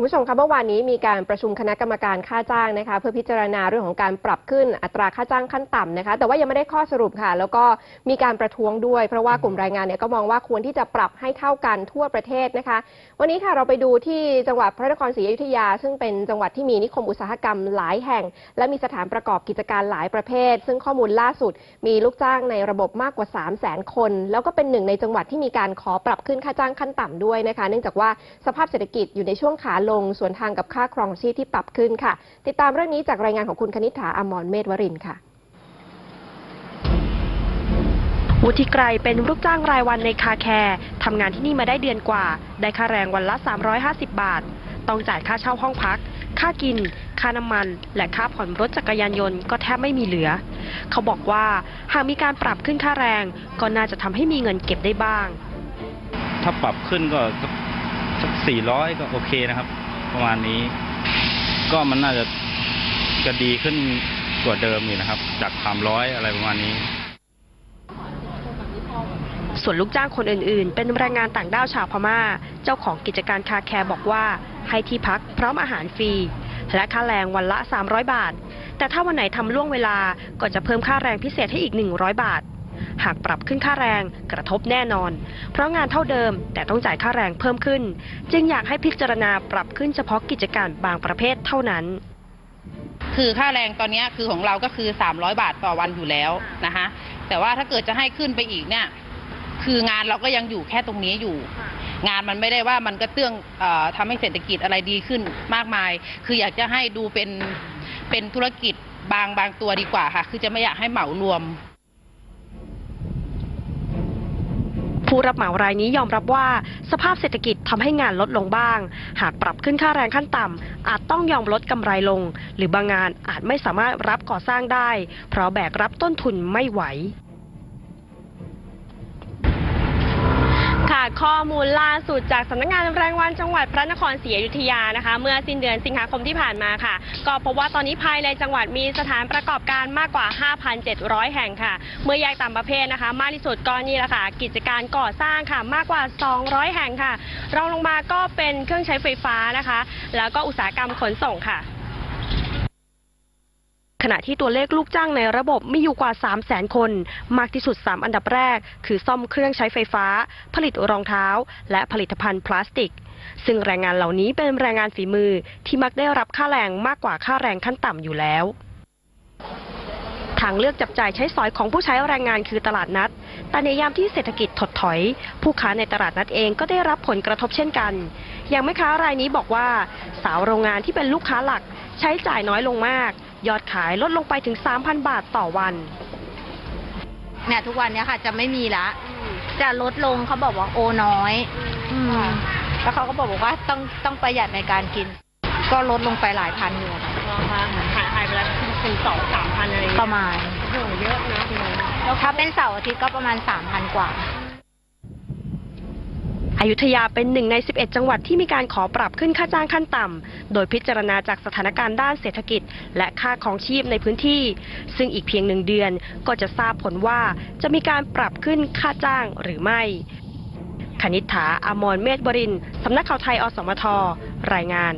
คุณผู้ชมคะเมื่อวานนี้มีการประชุมคณะกรรมการค่าจ้างนะคะ เพื่อพิจารณาเรื่องของการปรับขึ้นอัตราค่าจ้างขั้นต่ำนะคะ แต่ว่ายังไม่ได้ข้อสรุปค่ะ แล้วก็มีการประท้วงด้วย เพราะว่ากลุ่มแรายงานเนี่ยก็มองว่าควรที่จะปรับให้เท่ากันทั่วประเทศนะคะ วันนี้ค่ะเราไปดูที่จังหวัดพระนครศรีอยุธยา ซึ่งเป็นจังหวัดที่มีนิคมอุตสาหกรรมหลายแห่ง และมีสถานประกอบกิจการหลายประเภท ซึ่งข้อมูลล่าสุด มีลูกจ้างในระบบมากกว่า 3 0 0 0 0 0 คน แล้วก็เป็นหนึ่งในจังหวัดที่มีการขอปรับขึ้นค่าจ้างขั้นต่ำด้วยนะคะ เนื่องจากว่าสภาพเศรษฐกิจอยู่ในช่วงขาลงส่วนทางกับค่าครองชีพที่ปรับขึ้นค่ะ ติดตามเรื่องนี้จากรายงานของคุณคณิษฐาอมรเมธวรินทร์ค่ะวุฒิไกรเป็นลูกจ้างรายวันในคาแคร์ทำงานที่นี่มาได้เดือนกว่า ได้ค่าแรงวันละ 350 บาท ต้องจ่ายค่าเช่าห้องพัก ค่ากิน ค่าน้ำมัน และค่าผ่อนรถจักรยานยนต์ก็แทบไม่มีเหลือ เขาบอกว่าหากมีการปรับขึ้นค่าแรง ก็น่าจะทำให้มีเงินเก็บได้บ้าง ถ้าปรับขึ้นก็สักสักสี่ร้อยก็โอเคนะครับ ประมาณนี้ ก็มันน่าจะจะดีขึ้นกว่าเดิมอยู่นะครับ จากสามร้อยอะไรประมาณนี้ ส่วนลูกจ้างคนอื่นๆ เป็นแรงงานต่างด้าวชาวพม่า เจ้าของกิจการคาแคร์บอกว่า ให้ที่พักพร้อมอาหารฟรี และค่าแรงวันละ 300 บาท แต่ถ้าวันไหนทำล่วงเวลาก็จะเพิ่มค่าแรงพิเศษให้อีก 100 บาท หากปรับขึ้นค่าแรงกระทบแน่นอน เพราะงานเท่าเดิมแต่ต้องจ่ายค่าแรงเพิ่มขึ้น จึงอยากให้พิจารณาปรับขึ้นเฉพาะกิจการบางประเภทเท่านั้น คือค่าแรงตอนนี้คือของเราก็คือ 300 บาทต่อวันอยู่แล้วนะคะแต่ว่าถ้าเกิดจะให้ขึ้นไปอีกเนี่ยคืองานเราก็ยังอยู่แค่ตรงนี้อยู่ งานมันไม่ได้ว่ามันก็เตื้องออทำให้เศรษฐกิจอะไรดีขึ้นมากมาย คืออยากจะให้ดูเป็นเป็นธุรกิจบางบางตัวดีกว่าค่ะ คือจะไม่อยากให้เหมารวม ผู้รับเหมารายนี้ยอมรับว่า สภาพเศรษฐกิจทำให้งานลดลงบ้าง หากปรับขึ้นค่าแรงขั้นต่ำอาจต้องยอมลดกำไรลง หรือบางงานอาจไม่สามารถรับก่อสร้างได้ เพราะแบกรับต้นทุนไม่ไหว ค่ะข้อมูลล่าสุดจากสำนักงานแรงงานจังหวัดพระนครศรีอยุธยานะคะ เมื่อสิ้นเดือนสิงหาคมที่ผ่านมาค่ะ ก็พบว่าตอนนี้ภายในจังหวัดมีสถานประกอบการมากกว่า 5,700 แห่งค่ะ เมื่อแยกตามประเภทนะคะ มากที่สุดก็นี่แหละค่ะ กิจการก่อสร้างค่ะมากกว่า 200 แห่งค่ะรองลงมาก็เป็นเครื่องใช้ไฟฟ้านะคะ แล้วก็อุตสาหกรรมขนส่งค่ะ ขณะที่ตัวเลขลูกจ้างในระบบมีอยู่กว่า 3 0 0แสนคน มากที่สุด 3 อันดับแรก คือซ่อมเครื่องใช้ไฟฟ้า ผลิตรองเท้า และผลิตภัณฑ์พลาสติก ซึ่งแรงงานเหล่านี้เป็นแรงงานฝีมือที่มักได้รับค่าแรงมากกว่าค่าแรงขั้นต่ำอยู่แล้วทางเลือกจับจ่ายใช้สอยของผู้ใช้แรงงานคือตลาดนัด แต่ในยามที่เศรษฐกิจถดถอย ผู้ค้าในตลาดนัดเองก็ได้รับผลกระทบเช่นกัน อย่างแม่ค้ารายนี้บอกว่า สาวโรงงานที่เป็นลูกค้าหลัก ใช้จ่ายน้อยลงมาก ยอดขายลดลงไปถึง 3,000 บาทต่อวันเนี่ยทุกวันเนี้ยค่ะ จะไม่มีละ จะลดลงเขาบอกว่าโอน้อยอืมแล้วเขาก็บอกว่าต้องต้องประหยัดในการกิน ก็ลดลงไปหลายพันอยู่ค่ะขายหายไปแล้วเป็นสองสามพันอะไรประมาณโอ้เยอะนะคุณแล้วถ้าเป็นเสาร์อาทิตย์ก็ประมาณสามพันกว่า อยุธยาเป็นหนึ่งใน 11 จังหวัดที่มีการขอปรับขึ้นค่าจ้างขั้นต่ำ โดยพิจารณาจากสถานการณ์ด้านเศรษฐกิจ และค่าของชีพในพื้นที่ ซึ่งอีกเพียงหนึ่งเดือนก็จะทราบผลว่าจะมีการปรับขึ้นค่าจ้างหรือไม่ คณิษฐาอมรเมธบริน สำนักข่าวไทยอสมท รายงาน